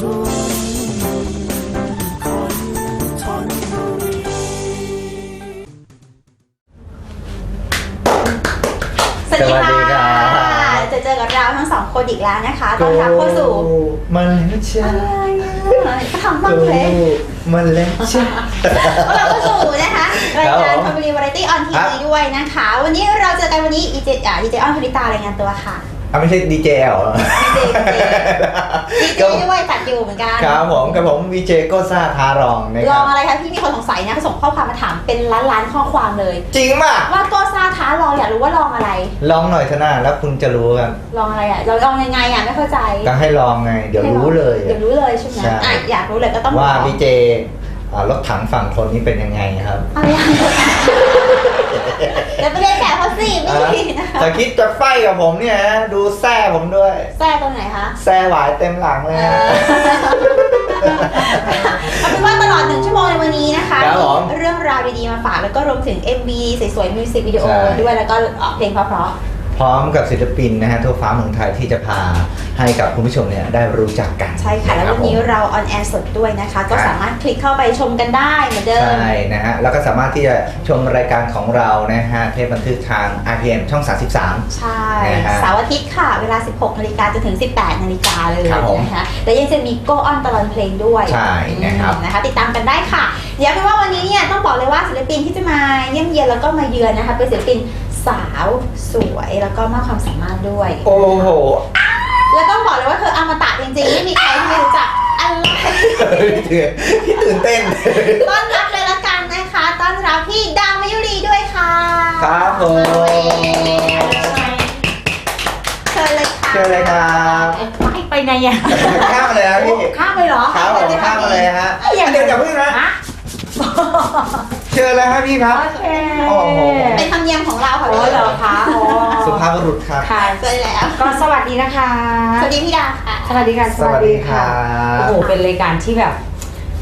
ส สดีสวัสดีครัค่ะบจะเจอกับเราทั้งสองคนอีกแล้วนะคะต้อนรับเข้าสู่มาแล้วจ้าอะไรอะก็ทำบ้างเลยมาแล้วจ้าต้อนรับเข้าสู่นะคะรายครับการผมคอมมูนิวาไรตี้ออนทีครับวีด้วยนะคะ วันนี้เราเจอกันวันนี้อีเจอ่าดีเจออนคณิตารายงานตัวค่ะ อะไม่ใช่ดีเจเหรอ ดีเจดีเจด้วยจัดอยู่เหมือนกันครับผมกับผมวีเจโก็ซ่าทารองนะลคอรังบอะไรคะพี่มีคนสงสัยนะส่งข้อความมาถามเป็นล้านล้านๆข้อความเลย จริงป่ะ ว่าโกซาท้าลองอยากรู้ว่าลองอะไร ลองหน่อยเถอะนะแล้วคุณจะรู้กันลองอะไรอะเราลองยังไงอะไม่เข้าใจก็ให้ลองไง เดี๋ยวให้ลองรู้เลย เดี๋ยวรู้เลยใช่ไหมใช่ อะอยากรู้เลยก็ต้องว่าลอง วีเจอ่า รถถังฝั่งทนนี้เป็นยังไงครับอะไรอะจะไปเรียนแบบเขาสิไม่อะดีนะคะจะคิดจะไฟกับผมเนี่ยฮะดูแซ่ผมด้วยแซ่ตรงไหนคะแซ่หวายเต็มหลังเลยเอฮะอเอาเป็นว่าตลอดหนึ่งชั่วโมงในวันนี้นะคะครับผมมีเรื่องราวดีๆมาฝากแล้วก็รวมถึง MV สวยๆมิวสิกวิดีโอใช่ ด้วยแล้วก็ออกเพลงเพราะ พร้อมกับศิลปินนะฮะทั่วฟ้าเมืองไทยที่จะพาให้กับคุณผู้ชมเนี่ยได้รู้จักกันๆใช่ค่ะ แล้วรับวันนี้ผม เราออนแอร์สดด้วยนะคะ ก็ครับ สามารถคลิกเข้าไปชมกันได้เหมือนเดิม ใช่นะฮะแล้วก็สามารถที่จะชมรายการของเรานะฮะเทปบันทึกทาง RPM ช่อง 33 ใช่นะฮะเสาร์อาทิตย์ค่ะ เวลา 16นาฬิกาจนถึง 18นาฬิกาเลยครับผมนะคะและยังจะมีโกออนตลอดเพลงด้วยใช่นะครับอืมนะคะติดตามกันได้ค่ะ เดี๋ยวเป็นว่าวันนี้เนี่ยต้องบอกเลยว่าศิลปินที่จะมาเยี่ยมเยียนแล้วก็มาเยือนนะคะเป็นศิลปิน สาวสวยแล้วก็มากความสามารถด้วย โอ้โหแล้วต้องบอกเลยว่าเธออมตะจริงๆไม่มีใครที่ไม่รู้จักอะไรพี่ตื่นเต้น ต้อนรับเลยละกันนะคะ ต้อนรับพี่ดาวมายุรีด้วยค่ะครับผมเชิญเลยค่ะเชิญเลยครับไม่ไปไงอะข้ามมาเลยนะพี่ข้ามไปเหรอครับผมข้ามมาเลยฮะเดี๋ยวอย่าเพิ่งนะฮะ เชิญเลยครับพี่ครับ โอเคโอ้โห เป็นธรรมเนียมของเราค่ะโอ้เหรอคะโอ้สุภาพบุรุษครับ ค่ะเจอแล้ว ก็สวัสดีนะคะ สวัสดีพี่ดาวค่ะ สวัสดีค่ะ สวัสดีครับ โอ้โห เป็นรายการที่แบบ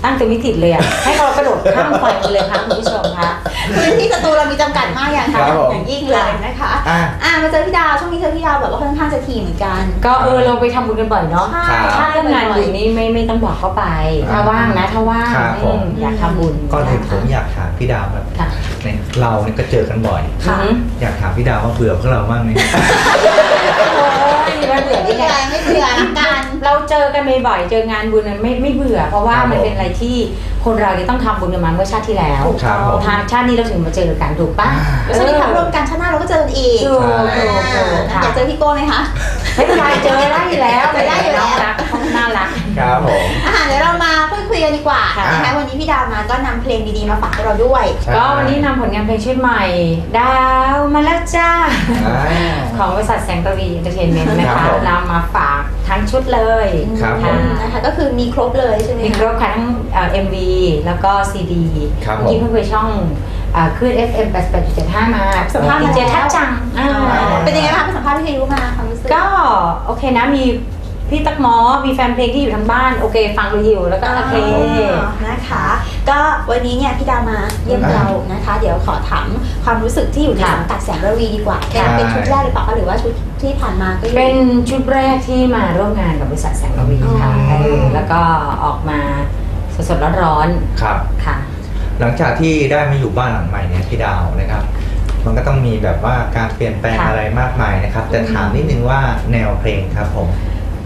ตั้งตัวไม่ติดเลยอะ ให้เรากระโดดข้ามไปเลยค่ะคุณผู้ชมคะพื้นที่สตูเรามีจำกัดมากอย่างครับผม อย่างยิ่งเลยนะคะอะ อ่ามาเจอพี่ดาวช่วงนี้เจอพี่ดาวแบบว่าค่อนข้างจะทีเหมือนกันก็เออเราไปทำบุญกันบ่อยเนาะ ใช่ถ้าเรื่องงานบุญนี่ไม่ไม่ต้องบอกก็ไป ถ้าว่างนะ ถ้าว่างครับผม อืมอยากทำบุญก่อนอื่นผมอยากถามพี่ดาวครับค่ะในเราเนี่ยก็เจอกันบ่อย ค่ะ อยากถามพี่ดาวว่าเบื่อพวกเราบ้างไหม ไม่เบื่อไม่เบื่ไหนอไม่เบื่อกันเราเจอกันบ่อยๆเจองานบุญมันไม่ไม่เบื่อ เพราะว่าครับมันเป็นอะไรที่คนเราต้องทำบุญกันมาเมื่อชาติที่แล้วครับผม ทางชาตินี้เราถึงมาเจอกันถูกปะแล้วช่วงนี้ทำร่วมกันชาติหน้าเราก็เจอกันอีกถูกถูกถูกอ่าค่ะอยากเจอพี่โก้ไหมคะ ไม่เป็นไรเจอได้อยู่แล้วเจอได้อยู่แล้วน่ารักเขาน่ารัก ครับผมอาหารเดี๋ยวเรามาพูดคุยกันดีกว่าค่ะนะคะวันนี้พี่ดาวมาก็นำเพลงดีๆมาฝากพวกเราด้วย ใช่ ก็วันนี้นำผลงานเพลงชุดใหม่ ดาวมาแล้วจ้า อ่า ของบริษัทแสงกวีเอนเตอร์เทนเมนต์นะครัคะบผมนำมาฝากทั้งชุดเลยครับผมค่ะนะคะก็คือมีครบเลยใช่ไหมมีคะครบค่ะทั้งเอ็มวีแล้วก็ซีดีครับผม เมื่อกี้เพิ่งไปช่องอ่าคลื่น FM 88.75มาสัมภาษณ์ดีมาเจแล้วทัดจังอ่า เป็นยังไงบ้างคะไปสัมภาษณ์พี่พายุมาความรู้สึก ก็โอเคนะมี พี่ตักหมอมีแฟนเพลงที่อยู่ทางบ้านโอเคฟังรีวิวแล้วก็โอเคนะคะ ก็วันนี้เนี่ยพี่ดาวมาเยี่ยมเรานะคะ เดี๋ยวขอถามความรู้สึกที่อยู่ในค่ะสังกัดแสงระวีดีกว่าเป็นค่ะเป็นชุดแรกหรือเปล่าคะหรือว่าชุดที่ผ่านมาก็อยู่เป็นชุดแรกที่มาร่วมงานกับบริษัทแสงระวีค่ะอ๋อเออแล้วก็ออกมาสดๆร้อนครับๆค่ะ หลังจากที่ได้มาอยู่บ้านหลังใหม่เนี่ยพี่ดาวนะครับมันก็ต้องมีแบบว่าการเปลี่ยนแปลงค่ะอะไรมากมายนะครับ แต่ถามนิดนึงว่าแนวเพลงครับผม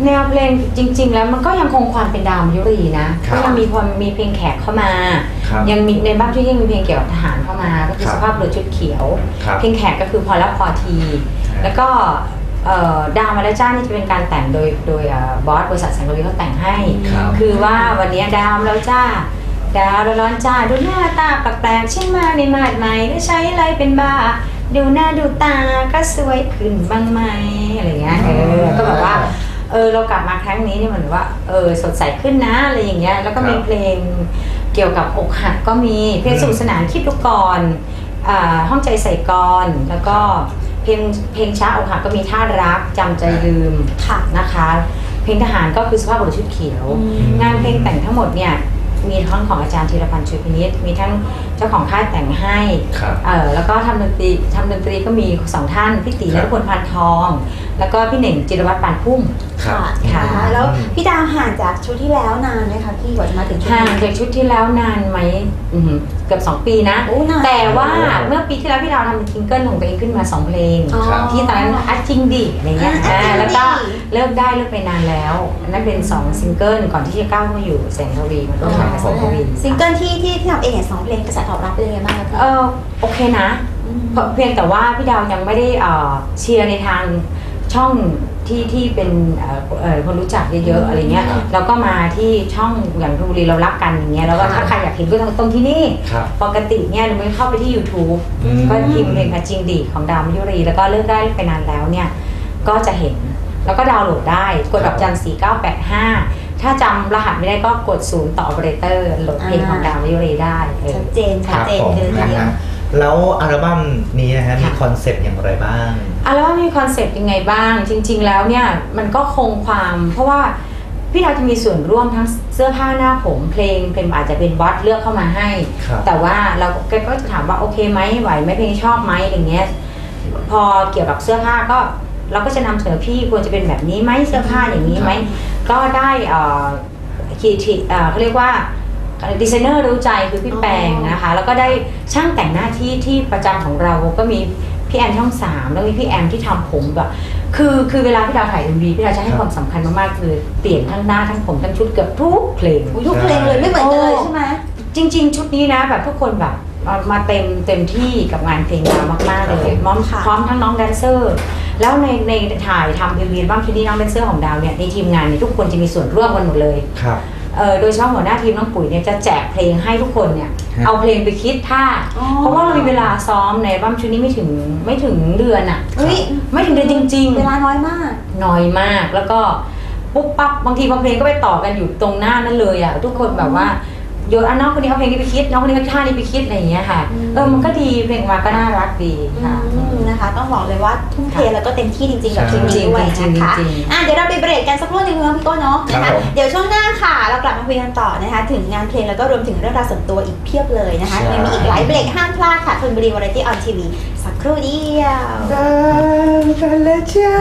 แนวเพลงจริง ๆ แล้วมันก็ยังคงความเป็นดาวมายุรีนะ ครับก็ยังมีความมีเพลงแขกเข้ามา ครับยังมีในบางที่ยังมีเพลงเกี่ยวกับทหารเข้ามาก็คือครับสภาพเรือชุดเขียว ครับเพลงแขกก็คือพอแล้วพอทีแล้วก็เอ่อดาวมาแล้วจ้านี่จะเป็นการแต่งโดยโดยเอ่อบอสบริษัทแสงระวีเขาแต่งให้ ครับ คือว่าวันนี้ดาวมาแล้วจ้า ดาวร้อนๆจ้าดูหน้าตาแปลกๆใช่ไหมในมาดใหม่ได้ใช้อะไรเป็นบ้า ดูหน้าดูตาก็สวยขึ้นบ้างไหมอะไรเงี้ยเออก็แบบว่า เออเรากลับมาครั้งนี้เนี่ยเหมือนว่าเออสดใสขึ้นนะอะไรอย่างเงี้ยแล้วก็มีครับเพลงเกี่ยวกับอกหักก็มีเพลงอืม สนุกสนานคิดดูก่อนอ่าห้องใจใส่กรแล้วก็เพลงเพลงช้าอกหักก็มีท่ารักจำใจลืมค่ะนะคะ เพลงทหารก็คือสภาพบุรุษชุดเขียว อืม งานเพลงแต่งทั้งหมดเนี่ยมีทั้งของอาจารย์ธีรพันธ์ชุพินิษมีทั้ง เจ้าของค่ายแต่งให้ครับ เออแล้วก็ทำดนตรีทำดนตรีก็มีสองท่านพี่ตีครัและบ พลพันทอง แล้วก็พี่เหน่งจิรวัตรปานพุ่ม ครับ ค่ะนแล้วอืมพี่ดาวห่างจากชุดที่แล้วนานไหมคะพี่กว่าจะมาถึงชุดห่างนี้จากชุดที่แล้วนานไหมอื้อหือเกือบ 2 ปีนะโอ้นานแต่ว่าโอ้เมื่อปีที่แล้วพี่ดาวทำซิงเกิลของตัวเองขึ้นมา 2 เพลง อ๋อ ครับ ที่ตอนนั้นอัดจริงดิอะไรเงี้ยอ่าอ่าอัดจริงดิ แล้วก็เลิกได้เลิกไปนานแล้วอันนั่นเป็น 2 ซิงเกิลก่อนที่จะก้าวเข้ามาอยู่แสงทวีมาร่วมงานกับแสงทวี ซิงเกิลที่ที่ที่ทำเองเนี่ยสองเพลงกระแสตอบรับเป็นยังไงบ้างคะพี่เออโอเคนะเพราะเพียงแต่ว่าพี่ดาวยังไม่ได้เอ่อเชียร์ในทางช่องที่ที่เป็นเอ่อเอ่อคนรู้จักเยอะๆอะไรเงี้ยครับแล้วก็มาที่ช่องอย่างทุบุรีเรารักกันอย่างเงี้ยแล้วก็ครัถ้าบใครอยากเห็นก็ต้องตรงที่นี่ครับ ปกติเนี่ยเราไม่เข้าไปที่ YouTube อืม ก็พิมพ์เพลงอาจริงดีของดาวมยุรี แล้วก็เลิกได้เลิกไปนานแล้วเนี่ย ก็จะเห็นแล้วก็ดาวน์โหลดได้ กดดอกจันสี่เก้าแปดห้า ถ้าจำรหัสไม่ได้ก็กดศูนย์ต่อ operator โหลดเพลงของดาวมยุรีได้เออ ชัดเจนคชัดรับเจนผมเลยทีนะเดียว ฮะแล้วอัลบั้มนี้นะฮะมีค่ะ คอนเซปต์อย่างไรบ้าง อัลบั้มมีคอนเซปต์ยังไงบ้าง จริง ๆ แล้วเนี่ยมันก็คงความ เพราะว่าพี่ดาวจะมีส่วนร่วมทั้งเสื้อผ้าหน้าผมเพลงเพลงอาจจะเป็นบอสเลือกเข้ามาให้ ครับ แต่ว่าเราแกก็จะถามว่าโอเคไหมไหวไหมเพลงชอบไหมอย่างเงี้ยพอเกี่ยวกับเสื้อผ้าก็ เราก็จะนำเสนอพี่ควรจะเป็นแบบนี้ไหมเสื้อผ้าอย่างนี้ไหมก็ได้เอ่อคีทีเอ่อเขาเรียกว่าดีไซเนอร์รู้ใจคือพี่อ๋อแปงนะคะ แล้วก็ได้ช่างแต่งหน้าที่ที่ประจำของเราก็มีพี่แอนช่องสามแล้วมีพี่แอมที่ทำผมแบบคือคือเวลาพี่ดาวถ่ายเอ็มวีพี่ดาวจะให้ครับความสำคัญมากๆคือเปลี่ยนทั้งหน้าทั้งผมทั้งชุดเกือบทุกเพลงอุ๊ยทุกเพลงเลยไม่เหมือนกันเลยใช่ไหมจริง ๆ ชุดนี้นะแบบทุกคนแบบมามาเต็มเต็มที่กับงานเพลงดาวมากๆเลยพร้อมค่ะพร้อมทั้งน้องแดนเซอร์ แล้วในในถ่ายทำเอ็มวีบ้างชุดนี้น้องแดนเซอร์ของดาวเนี่ยในทีมงานเนี่ยทุกคนจะมีส่วนร่วมกันหมดเลยครับเออโดยเฉพาะหัวหน้าทีมน้องปุ๋ยเนี่ยจะแจกเพลงให้ทุกคนเนี่ยฮะเอาเพลงไปคิดท่า อ๋อ เพราะว่าเรามีเวลาซ้อมในอัลบั้มชุดนี้ไม่ถึงไม่ถึงเดือนอะเฮ้ยไม่ถึงเดือนจริง ๆ เวลาน้อยมาก น้อยมากแล้วก็ปุ๊บปั๊บบางทีบางเพลงก็ไปต่อกันอยู่ตรงหน้านั่นเลยอะทุกคนแบบว่า โยนอะน้องคนนี้เอาเพลงนี้ไปคิด น้องคนนี้เอาท่านี้ไปคิดอะไรอย่างเงี้ยค่ะ อืม เออมันก็ดีเพลงมาก็น่ารักดีค่ะ อืมนะคะ ต้องบอกเลยว่าทุ่มเทแล้วก็เต็มที่จริงๆกับใช่ทีมนี้ด้วยจริงๆนะคะจริงๆ อะเดี๋ยวเราไปเบรกกันสักครู่หนึงเนาะพี่โก้เนาะนะครัคะบผมเดี๋ยวช่วงหน้าค่ะ เรากลับมาคุยกันต่อนะคะ ถึงงานเพลงแล้วก็รวมถึงเรื่องราวส่วนตัวอีกเพียบเลยนะคะใช่ ยังมีอีกหลายเบรกห้ามพลาดค่ะทนบุรีวาไรตี้ออนทีวีสักครู่เดียวกันแล้วจ้า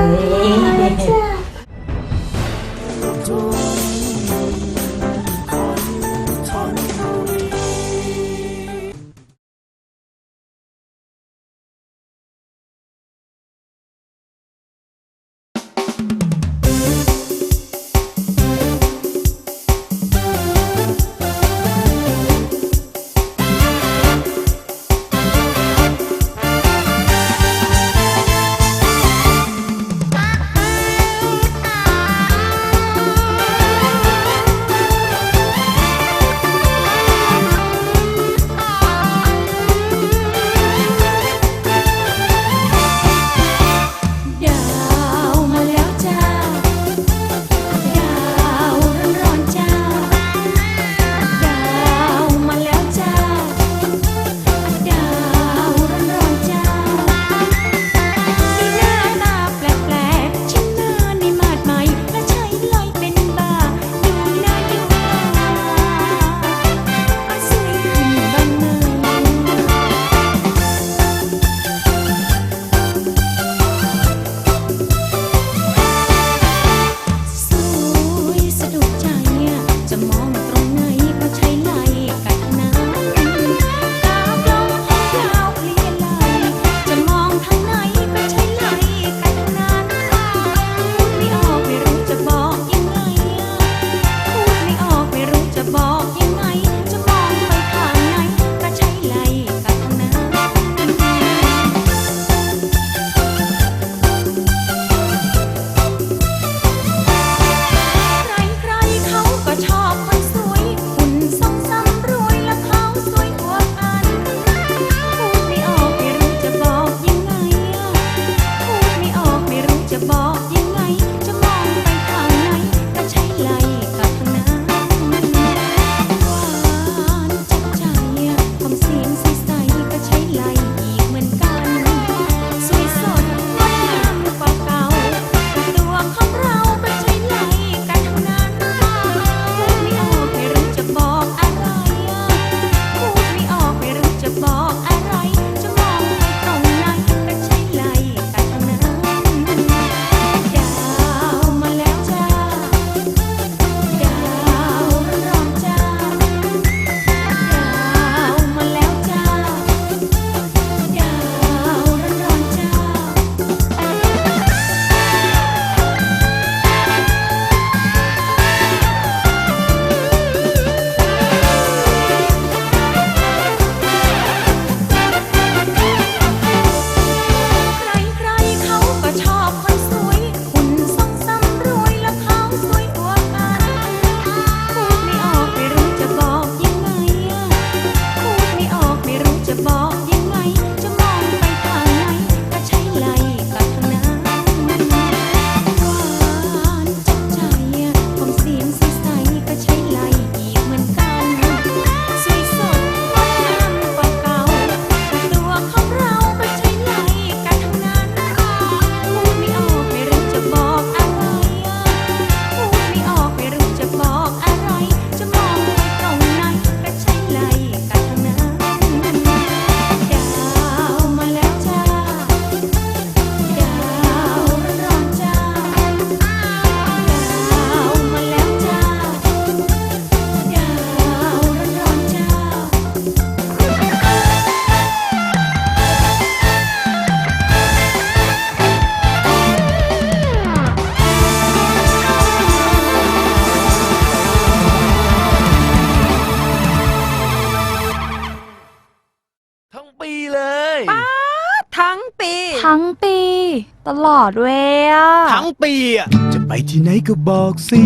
อดเวยอะทั้งปีอะจะไปที่ไหนก็บอกสิ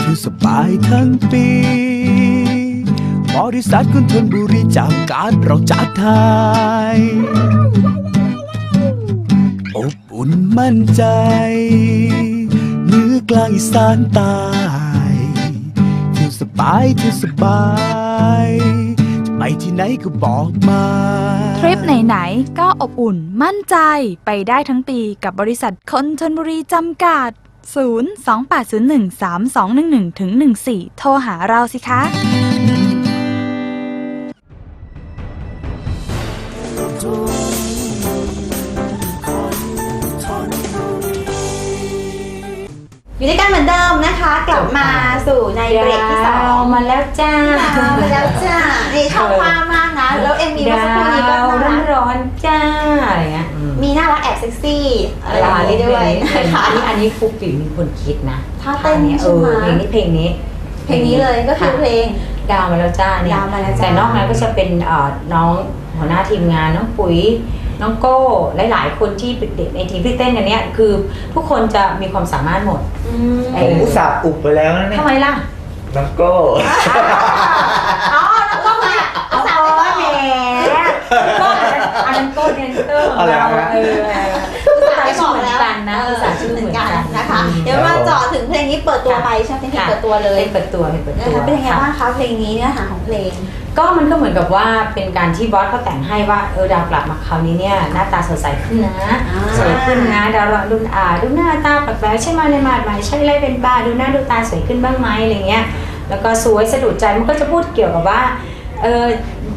คือสบายทั้งปี บริษัทคุณทนบุรีจากการเราจัดไทยอบอุ่นมั่นใจเหนือกลางอีสานใตายเที่ยวสบายเที่ยวสบาย จะไปที่ไหนก็บอกมา ทริปไหน ๆ ก็อบอุ่นมั่นใจไปได้ทั้งปีกับบริษัทคนทนบุรีจำกัด 028013211ถึง14 โทรหาเราสิคะ อยู่ด้วยกันเหมือนเดิมนะคะ กลับมาสู่ในเบรกที่สองมาแล้วจ้ามาแล้วจ้านี่ชอบมากมากนะ แล้วเอ็มมีเมื่อสักครู่นี้ก็ดาวน่ารักร้อนๆจ้าอะไรเงี้ยอืมมีน่ารักแอบเซ็กซี่อะไรอย่างนี้ด้วยเพลงนะคะอันนี้อันนี้ครูปิ่มเป็นคนคิดนะท่าเต้นเอใช่ไหมอเพลงนี้เพลงนี้ เพลงนี้เลยก็คือเพลงดาวมาแล้วจ้าเนี่ยดาวมาแล้วจ้าแต่นอกนั้นก็จะเป็นเอ่อน้องหัวหน้าทีมงานน้องปุ๋ย น้องโก้หลายๆคนที่เด็กๆในทีมที่เต้นกันเนี้ยคือทุกคนจะมีความสามารถหมดอืมเอผมอุตส่าห์อุบไปแล้วนะเนี่ยทำไมล่ะ น้องโก้ อ๋อแล้วก็มาเอาเอาว่าแหมก็อันนั้นโก้เดนเตอร์ของเราเอออุตส่าห์ให้บอกแล้วกันนะอุตส่าห์ชื่อเหมือนกันนะคะอืม เดี๋ยวมาเจาะถึงเพลงนี้เปิดตัวไปใช่ไหมเพลงเปิดตัวเลยเพลงเปิดตัวเพลงเปิดนะตัวคะเป็นยังไงค่ะบ้างคะเพลงนี้เนื้อหาของเพลง ก็มันก็เหมือนกับว่าเป็นการที่บอสเขาแต่งให้ว่าเออดาวกลับมาคราวนี้เนี่ยหน้าตาสดใสขึ้นนะอ่าสวยขึ้นนะดาวดูอ่าดูหน้าตาแปลกๆใช่ไหมในมาดไหมใช่ไรเป็นบ้าดูหน้าดูตาสวยขึ้นบ้างไหมอะไรเงี้ยแล้วก็สวยสะดุดใจมันก็จะพูดเกี่ยวกับว่าเออ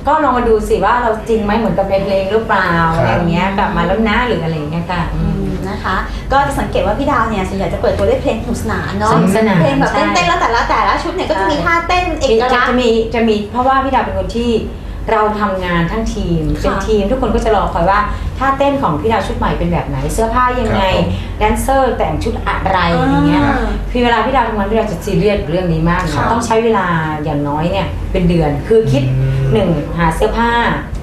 ก็ลองมาดูสิว่าเราจริงไหมเหมือนกับในเพลงหรือเปล่าครับอะไรเงี้ยกลับมาแล้วนะหรืออะไรเงี้ยค่ะอืม นะคะ ก็จะสังเกตว่าพี่ดาวเนี่ยส่วนใหญ่จะเปิดตัวด้วยเพลงสนุกสนานเนาะสนุกสนานเพลงแบบใช่เต้นๆแล้วแต่ละแต่ละชุดเนี่ยก็จะมีท่าเต้นเอกจะลักษจะณ์มีจะมีเพราะว่าพี่ดาวเป็นคนที่เราทำงานทั้งทีมค่ะเป็นทีมทุกคนก็จะรอคอยว่าท่าเต้นของพี่ดาวชุดใหม่เป็นแบบไหน เสื้อผ้ายังไงครับผมแดนเซอร์แต่งชุดอะไรอย่างเงี้ยอ่าคือเวลาพี่ดาวทำงานพี่ดาวจะซีเรียสเรื่องนี้มากครับต้องใช้เวลาอย่างน้อยเนี่ยเป็นเดือนคือคิดอืมหนึ่งหาเสื้อผ้า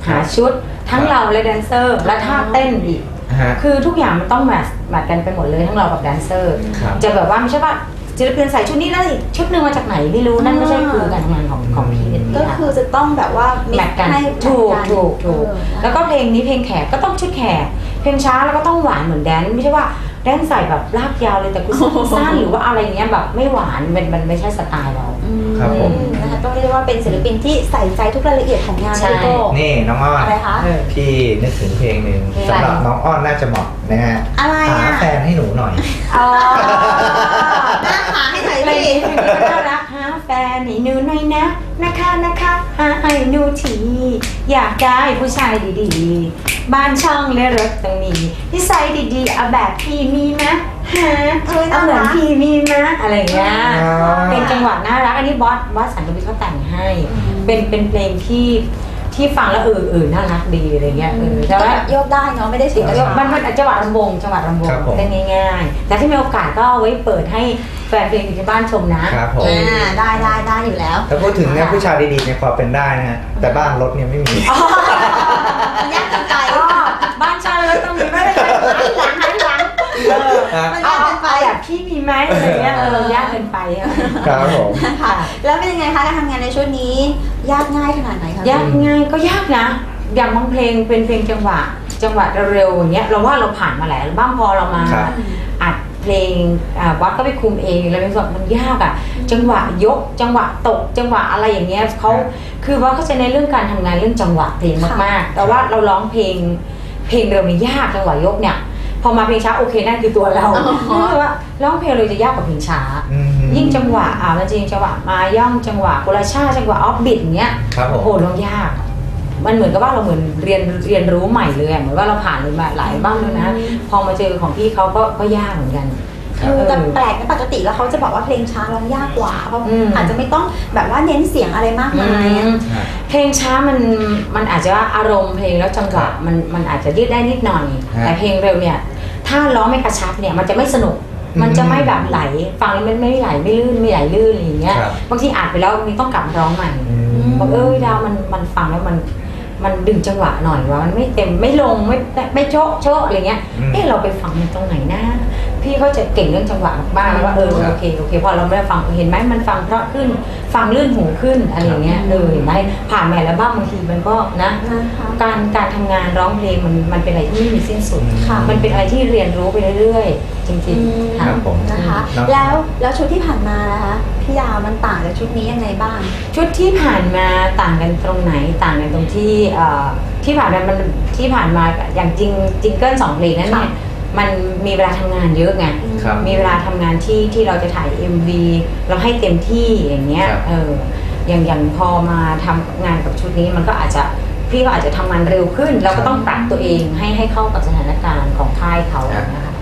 หาชุด ทั้งครับเราและแดนเซอร์และท่าเต้นอีก ฮะ คือทุกอย่างมันต้องแมทแมทกันไปหมดเลยทั้งเรากับแดนเซอร์ ครับ จะแบบว่าไม่ใช่ว่าศิลปินใส่ชุดนี้แล้วอีกชุดหนึ่งมาจากไหนไม่รู้นั่นไม่ใช่คือการทำงานของของพี่เด็ดก็คือจะต้องแบบว่าแมทกันให้ถูกแมทถูกถูกเออนะคะแล้วก็เพลงนี้เพลงแขกก็ต้องชุดแขกเพลงช้าแล้วก็ต้องหวานเหมือนแดนซ์ไม่ใช่ว่าแดนซ์ใส่แบบลากยาวเลยแต่กูสั้น หรือว่าอะไรเงี้ยแบบไม่หวานมันมันไม่ใช่สไตล์เราอืม ครับผม นะคะต้องเรียกว่าเป็นศิลปินที่ใส่ใจทุกรายละเอียดของงานใช่ พี่โก้นี่น้องอ้อนอะไรคะ เออ พี่นึกถึงเพลงหนึ่งเพลงอะไรสำหรับน้องอ้อนน่าจะเหมาะนะฮะอะไรหาอะแฟนให้หนูหน่อย อ๋อหน้าหาให้หน่อยเพลงพี่นี้เพลงนี้ก็น่ารักหาแฟนให้หนูหน่อยนะ นะคะนะคะหาให้หนูทีอยากได้ผู้ชายดีๆ บ้านช่องและรถต้องมีนิสัยดีๆเอาแบบพี่มีไหมฮะเอ้ยเอาเหมือนพี่มีไหมอะไรอย่างเงี้ยอ๋อเป็นจังหวะน่ารักอันนี้บอสบอสสันตุวิทย์เขาแต่งให้ เป็นเป็นเพลงที่ ที่ฟังแล้วเออเออน่ารักดีอะไรเงี้ยเออแต่ก็ว่าแบบโยกได้เนาะไม่ได้เสียงกระครัชาบมันมันจังหวะลำวงจังหวะลำวงครับผมเล่นง่ายๆแต่ที่มีโอกาสก็เอาไว้เปิดให้แฟนเพลงอยู่ที่บ้านชมนะ ครับผม อ่าได้ได้ได้อยู่แล้ว ถ้าพูดถึงเนี่ยผู้ชายดีๆเนี่ยพอเป็นได้นะฮะแต่บ้านรถเนี่ยไม่มี มันยากจังใจอ๋อบ้านชายแล้วต้องมีไม่ได้หันหลังหันหลังเออมันเอายากเอาเกินไปเอาแบบพี่มีไหมอะไรเงี้ยเออยากเกินไปอะ ครับผม ค่ะ แล้วเป็นยังไงคะการทำงานในชุดนี้ ยากง่ายขนาดไหนคะยากง่ายก็ยากนะ อย่างบางเพลงเป็นเพลงจังหวะ จังหวะเร็วๆอย่างเงี้ยเราว่าเราผ่านมาหลายอัลบ้างพอเรามาครับ อัดเพลงอ่าวัดก็ไปคุมเองแล้วเป็นส่วนมันยากอะ จังหวะยก จังหวะตก จังหวะอะไรอย่างเงี้ยเขาครับคือว่าเขาจะในเรื่องการทำงานเรื่องจังหวะเพลงมากๆ แต่ว่าเราร้องเพลง เพลงเร็วนี่ยากจังหวะยกเนี่ย พอมาเพลงช้าโอเคนั่นคือตัวเราคือว่าร้องเพลงเร็วจะยากกว่าเพลงช้า อืม ยิ่งจังหวะอ่ามันจริงจังหวะมาย่องจังหวะกุลชาติจังหวะออฟบิทอย่างเงี้ยครับผโอ้มโหร้องยาก มันเหมือนกับว่าเราเหมือนเรียนเรียนรู้ใหม่เลยอะเหมือนว่าเราผ่านเลยมาหลายบ้างแล้วนะ พอมาเจอของพี่เขาก็ก็ยากเหมือนกันคือแต่แปลกนะปกติแล้วเขาจะบอกว่าเพลงช้าร้องยากกว่าเพราะอืม อาจจะไม่ต้องแบบว่าเน้นเสียงอะไรมากมายอะครับเพลงช้ามันมันอาจจะว่าอารมณ์เพลงแล้วจังหวะมันมันอาจจะยืดได้นิดหน่อย ฮะ แต่เพลงเร็วเนี่ยถ้าร้องไม่กระชับเนี่ยมันจะไม่สนุกอื มมันจะไม่แบบไหล ฟังแล้วมันไม่ไหลไม่ลื่นไม่ไหลลื่นอะไรอย่างเงี้ย ครับ บางทีอ่านไปแล้วมีต้องกลับมาร้องใหม่อืมบอกเอ้ยดาวมันมันฟังแล้วมันมันดึงจังหวะหน่อยว่ามันไม่เต็มไม่ลงไม่ไม่โชะโชะอะไรเงี้ย อืม เออเราไปฟังมันตรงไหนนะ พี่เขาจะเก่งเรื่องจังหวะมากๆแล้วว่าเออครับโอเคโอเคพอเราไม่ได้ฟังเห็นไหมมันฟังเพราะขึ้นฟังลื่นหูขึ้นอะไรอย่างเงี้ยเออเห็นไหมผ่านแม่แล้วบ้างบางทีมันก็นะนะคะการการทำงานร้องเพลงมันมันเป็นอะไรที่ไม่มีสิ้นสุดค่ะมันเป็นอะไรที่เรียนรู้ไปเรื่อยๆ จริงๆครัค่ะบผมนะคะเนาะแล้วแล้วชุดที่ผ่านมานะคะพี่ดาวมันต่างจากชุดนี้ยังไงบ้าง ชุดที่ผ่านมาต่างกันตรงไหนต่างกันตรงที่เอ่อที่ผ่านมามันที่ผ่านมาอย่างจริงจิงเกิลสองเพลงนั้นเนี่ยค่ะ มันมีเวลาทำงานเยอะไง ครับ มีเวลาทำงานที่ที่เราจะถ่าย MV เราให้เต็มที่อย่างเงี้ย ครับเออ อย่างอย่างพอมาทำงานกับชุดนี้มันก็อาจจะพี่ก็อาจจะทำงานเร็วขึ้น เราก็ต้องปรับตัวเองให้ให้เข้ากับสถานการณ์ของค่ายเขานะคะ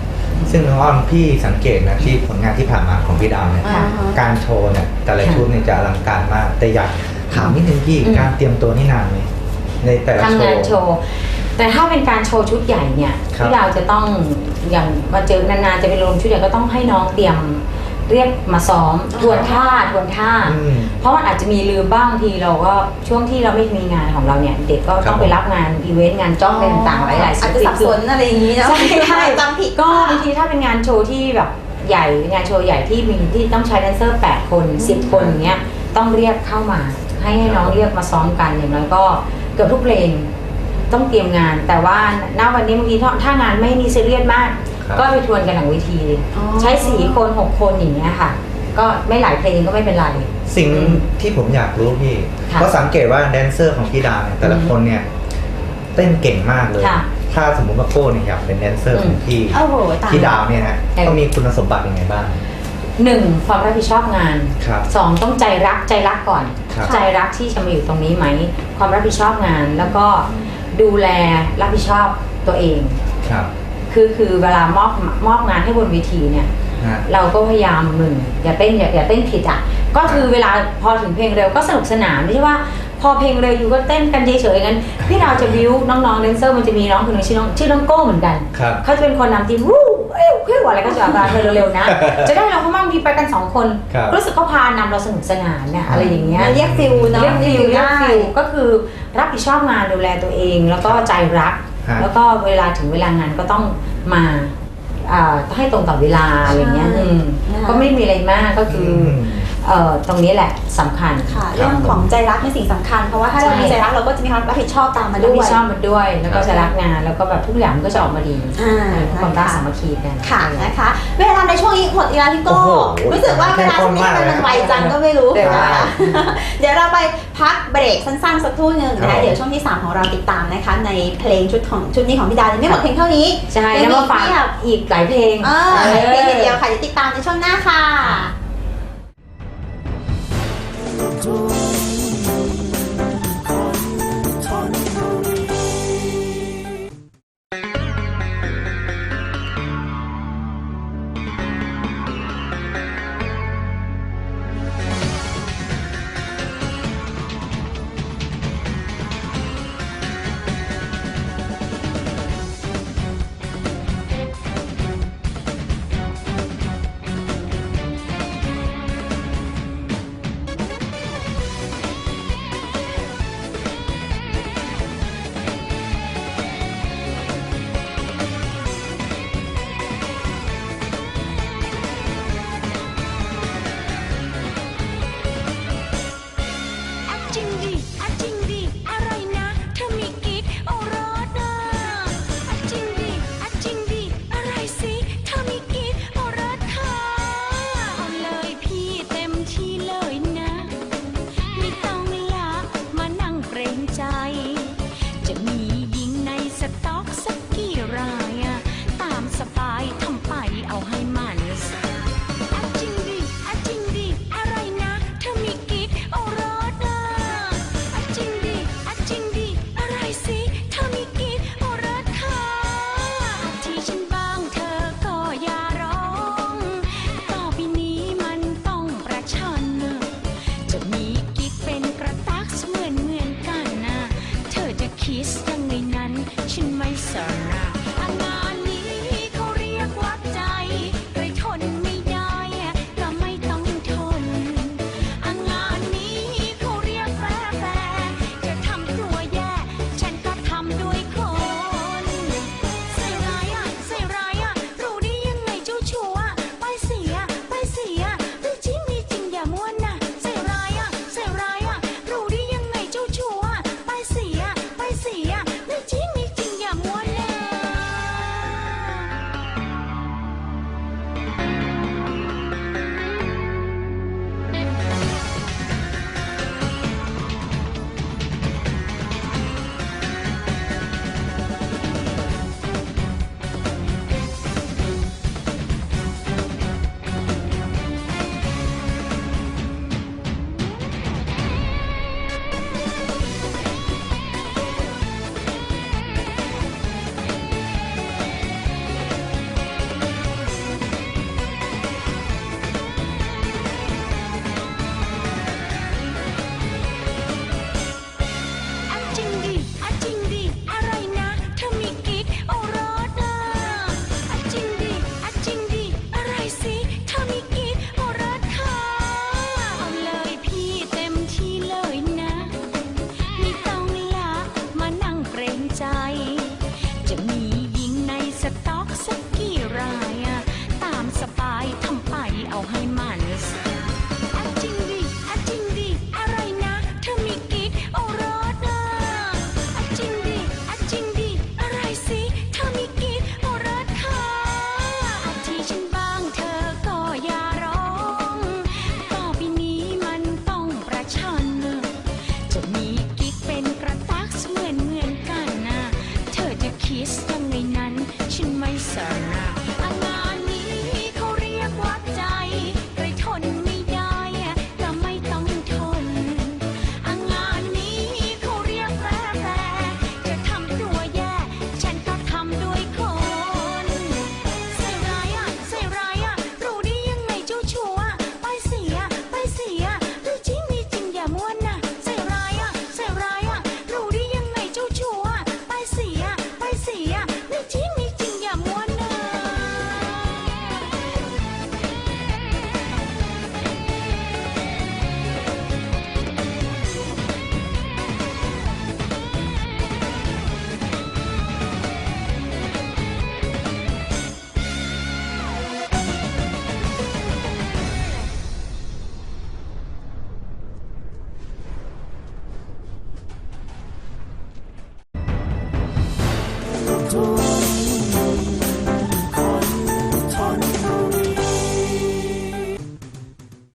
ซึ่งน้องอ้อมพี่สังเกตนะที่ผลงานที่ผ่านมาของพี่ดาวเนี่ย อ่าฮะ การโชว์เนี่ยแต่ละชุดเนี่ยจะอลังการมาก แต่อยากถามนิดนึงพี่อืม การเตรียมตัวนี่นานไหมในแต่ละทำโชงานว์ โชว์ แต่ถ้าเป็นการโชว์ชุดใหญ่เนี่ยครับพี่ดาวจะต้องอย่างมาเจอนานๆจะเป็นลงชุดใหญ่ก็ต้องให้น้องเตรียมเรียกมาซ้อมทวนท่าทวนท่า อืม เพราะมันอาจจะมีลืมบ้างทีเราก็ช่วงที่เราไม่มีงานของเราเนี่ยเด็กก็ครัต้บ องไปรับงานอีเวนต์งานจ้องอะไรต่างๆหลายๆอาจจะสับสนอะไรอย่างนี้นะใช่ใช่จำผิดก็บางทีถ้าเป็นงานโชว์ที่แบบใหญ่งานโชว์ใหญ่ที่มีที่ต้องใช้แดนเซอร์ 8 คน 10 คนอย่างเงี้ยต้องเรียกเข้ามา ให้ให้น้องเรียกมาซ้อมกันอย่างน้อยก็เกือบทุกเพลง ต้องเตรียมงาน แต่ว่าณวันนี้บางทีถ้าถ้างานไม่มีซีเรียสมากครับก็ไปทวนกันหลังเวทีอ๋อ ใช้สี่คนหกคนอย่างเงี้ยค่ะ ก็ไม่หลายเพลงก็ไม่เป็นไร สิ่งอืมที่ผมอยากรู้พี่ ค่ะเพราะสังเกตว่าแดนเซอร์ของพี่ดาวเนี่ยแต่ละอืมคนเนี่ย เต้นเก่งมากเลย ค่ะถ้าสมมติว่าโก้เนี่ยอยากเป็นแดนเซอร์ของพี่โอ้โหต่างพี่ดาวเนี่ยนะเออ ต้องมีคุณสมบัติยังไงบ้าง หนึ่งความรับผิดชอบงานครับสองต้องใจรักใจรักก่อน ครับ ใจรักที่จะมาอยู่ตรงนี้ไหม ความรับผิดชอบงาน แล้วก็ ดูแลรับผิดชอบตัวเอง ครับ คือคือเวลามอบมอบงานให้บนเวทีเนี่ย ฮะ เราก็พยายามหนึ่งอย่าเต้นอย่าอย่าเต้นผิดอะ ก็คือเวลาพอถึงเพลงเร็วก็สนุกสนานไม่ใช่ว่า พอเพลงเร็วอยู่ก็เต้นกันเฉยๆงั้นพี่ดาวจะบิวน้องๆแดนเซอร์มันจะมีน้องคนหนึ่งชื่อน้องชื่อน้องโก้เหมือนกันครับ เขาจะเป็นคนนำทีมวู้ เอ้ยเฮ้ยอะไรก็จะมาเร็วๆนะ จะได้เราเพราะว่าบางทีไปกันสองคน ครับรู้สึกเขาพานำเราสนุกสนานเนี่ยอะไรอย่างเงี้ยเรียกฟิลเนาะเรียกฟิลเรียกได้ฟิล ก็คือรับผิดชอบงานดูแลตัวเอง แล้วก็ใจรัก ฮะ แล้วก็เวลาถึงเวลางานก็ต้องมาอ่าให้ตรงต่อเวลาอะไรอย่างเงี้ยใช่อืมนะคะ ก็ไม่มีอะไรมากก็คืออม เอ่อตรงนี้แหละสำคัญ ค่ะครับเรื่องของใจรักเป็นสิ่งสำคัญ เพราะว่าถ้าเราใช่มีใจรักเราก็จะมีความรับผิดชอบตามมารับด้วยผิดชอบมันด้วย แล้วก็ครับจะรักงาน แล้วก็แบบทุกอย่างมันก็จะออกมาดีอ่าความรักนะคะสามัคคีกัน ค่ะนะคะ เวลาในช่วงนี้หมดเวลาที่โก็โอ้โหรู้สึกว่าเวลาช่วงนี้ทำไมมันไวจังก็ไม่รู้เร็วมากนะคะเดี๋ยวเราไปพักเบรกสั้นๆสักครู่หนึ่งครันะบ เดี๋ยวช่วงที่ 3 ของเราติดตามนะคะ ในเพลงชุดของชุดนี้ของพี่ดาวยังไม่หมดเพียงเท่านี้ ใช่ยัแล้วงมาฝากเพียบอีกหลายเพลง เออหลายเพลงทีเดียวค่ะเดี๋ยวติดตามในช่วงหน้าค่ะ เ sorry.